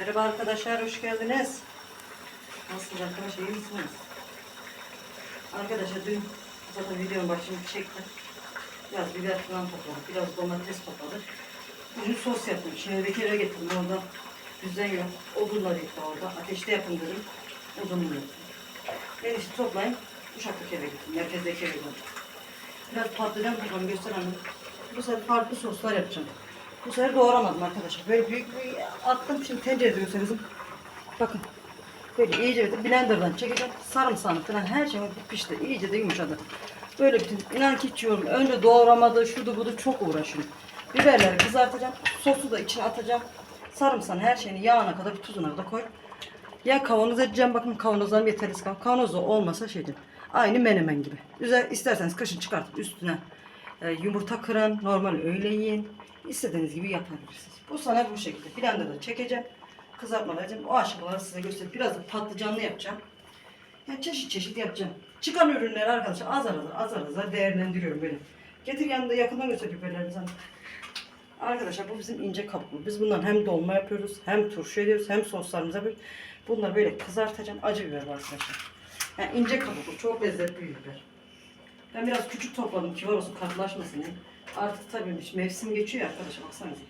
Merhaba arkadaşlar, hoş geldiniz. Nasılsınız arkadaşlar, iyi misiniz? Arkadaşlar dün zaten videonun başını çektim. Biraz biber falan topladık, biraz domates topladık. Bugün sos yaptım. Bekir'e getirdim orada. Düzen yok. Odunlar yıktı orada. Ateşte yapın dedim. Odunlu yaptım. Ben işte toplayayım. Uşaklık eve gittim. Merkezdeki eve gittim. Biraz patlıcan topladım gösterelim. Bu sefer farklı soslar yapacağım. Bu sefer doğramadım arkadaşlar. Böyle büyük bir attım. Şimdi tencerede göstereyim. Bakın. Böyle iyice bir blenderdan çekeceğim. Sarımsağını falan her şey pişti. İyice de yumuşadı. Böyle bütün inan ki hiç yorum. Önce doğramadı, şudu budu çok uğraşıyorum. Biberleri kızartacağım. Sosu da içine atacağım. Sarımsağın her şeyini yağına kadar bir tuzuna da koy. Ya kavanoz edeceğim. Bakın kavanozlarım yeterli. Kavanoz olmasa şeydir. Aynı menemen gibi. Üzer, isterseniz kışın çıkartıp üstüne e, yumurta kırın. Normal öyle yiyin. İstediğiniz gibi yapabilirsiniz. Bu sana bu şekilde. Blenderda çekeceğim. Kızartma vereceğim. O aşamaları size göstereyim. Biraz da patlıcanlı yapacağım. Yani çeşit çeşit yapacağım. Çıkan ürünleri arkadaşlar azar azar azar azar değerlendiriyorum böyle. Getir yanında yakından göster biberlerimizi. Arkadaşlar bu bizim ince kabuklu. Biz bundan hem dolma yapıyoruz, hem turşu ediyoruz, hem soslarımıza yapıyoruz. Bunları böyle kızartacağım. Acı biber var arkadaşlar. Yani ince kabuklu, çok lezzetli bir biber. Ben biraz küçük topladım ki var olsun katlaşmasın diye. Artık tabii mevsim geçiyor ya arkadaşlar baksanıza.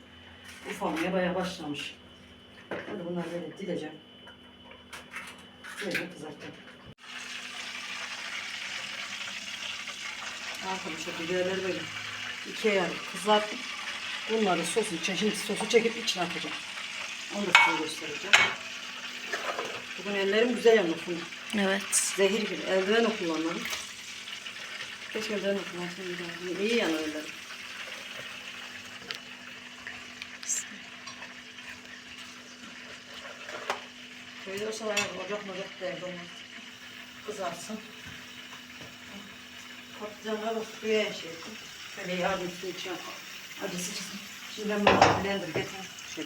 Ufalmaya bayağı başlamış. Hadi bunları böyle dileceğim. Böyle kızartacağım. Arkadaşlar biberleri böyle ikiye yarıp kızartıp bunları sosun içine şimdi sosu çekip içine atacağım. Onu da size göstereceğim. Bugün ellerim güzel Funda. Evet. Zehir gibi. Eldiven kullanmadım. Keşke de kullansaydım. İyi yanı ellerim. Köyde olsa bayağı ocak mocak derdi olmaz. Kızarsın. Patlıcanları da suya şey. Şöyle yardım su içine acısı çıksın. Şimdi ben bunu blender getireyim. Şey.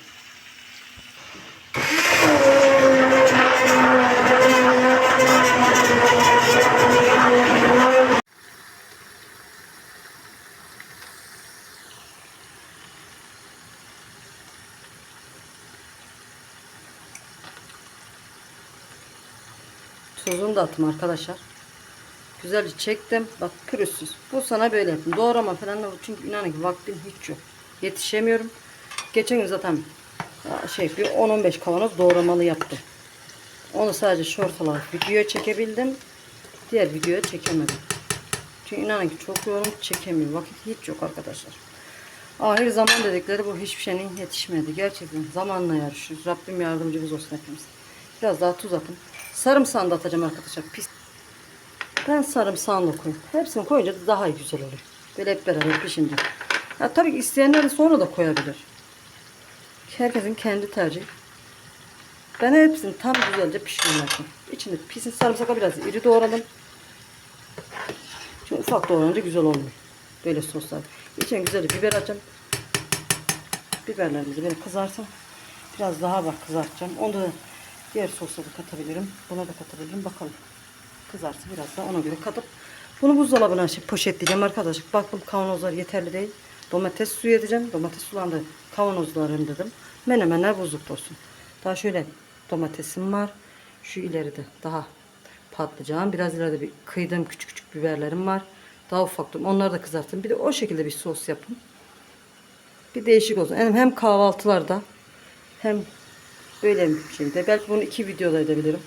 Tuzunu da attım arkadaşlar. Güzelce çektim. Bak pürüzsüz. Bu sana böyle yaptım. Doğrama falan da çünkü inanın ki vaktim hiç yok. Yetişemiyorum. Geçen gün zaten ya şey bir 10-15 kavanoz doğramalı yaptım. Onu sadece short olarak videoya çekebildim. Diğer videoya çekemedim. Çünkü inanın ki çok yoğun çekemiyorum. Vakit hiç yok arkadaşlar. Ahir zaman dedikleri bu hiçbir şeyin yetişmedi. Gerçekten zamanla yarışıyoruz. Rabbim yardımcımız olsun hepimiz. Biraz daha tuz atın. Sarımsağını da atacağım arkadaşlar. Pis. Ben sarımsağını da koyayım. Hepsini koyunca da daha güzel oluyor. Böyle hep beraber pişince. Ya tabii ki isteyenler de sonra da koyabilir. Herkesin kendi tercihi. Ben hepsini tam güzelce pişirmek. İçinde pisin sarımsaka biraz iri doğradım. Çünkü ufak doğranınca güzel olmuyor. Böyle soslar. İçine güzel biber atacağım. Biberlerimizi böyle kızarsın. Biraz daha bak kızartacağım. Onu da diğer sosla da katabilirim. Buna da katabilirim. Bakalım. Kızarsın biraz daha ona göre katıp. Bunu buzdolabına şey, poşetleyeceğim arkadaşlar. Baktım kavanozlar yeterli değil. Domates suyu edeceğim. Domates sulandı. Kavanozlarım dedim. Menemenler buzlukta olsun. Daha şöyle domatesim var. Şu ileride daha patlıcan. Biraz ileride bir kıydığım küçük küçük biberlerim var. Daha ufaktım. Onları da kızartın. Bir de o şekilde bir sos yapın. Bir değişik olsun. Hem, hem kahvaltılarda hem böyle bir şeyde. Belki bunu iki videoda edebilirim.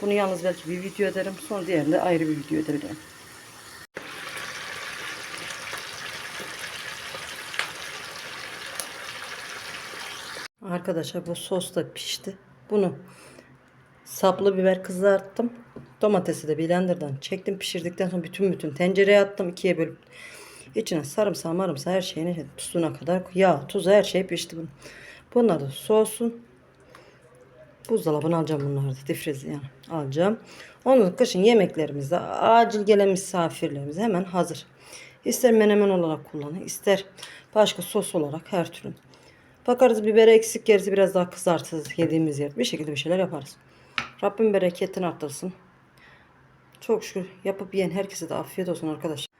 Bunu yalnız belki bir video ederim. Sonra diğerini de ayrı bir video edebilirim. Arkadaşlar bu sos da pişti. Bunu saplı biber kızarttım. Domatesi de blenderdan çektim. Pişirdikten sonra bütün bütün tencereye attım. ikiye bölüp içine sarımsağı marımsağı her şeyini tuzuna kadar yağ, tuz her şey pişti bunun. Bunlar da soğusun. Buzdolabına alacağım bunları da. Difrizi yani alacağım. Onun kışın yemeklerimizde acil gelen misafirlerimiz hemen hazır. İster menemen olarak kullanın, ister başka sos olarak her türlü. Bakarız biberi eksik gerisi biraz daha kızartırız yediğimiz yer. Bir şekilde bir şeyler yaparız. Rabbim bereketini arttırsın. Çok şükür yapıp yiyen herkese de afiyet olsun arkadaşlar.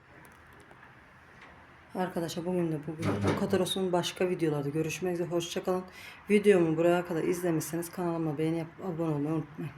Arkadaşlar bugün de bugün bu kadar olsun. Başka videolarda görüşmek üzere. Hoşçakalın. Videomu buraya kadar izlemişseniz kanalıma beğeni yapıp abone olmayı unutmayın.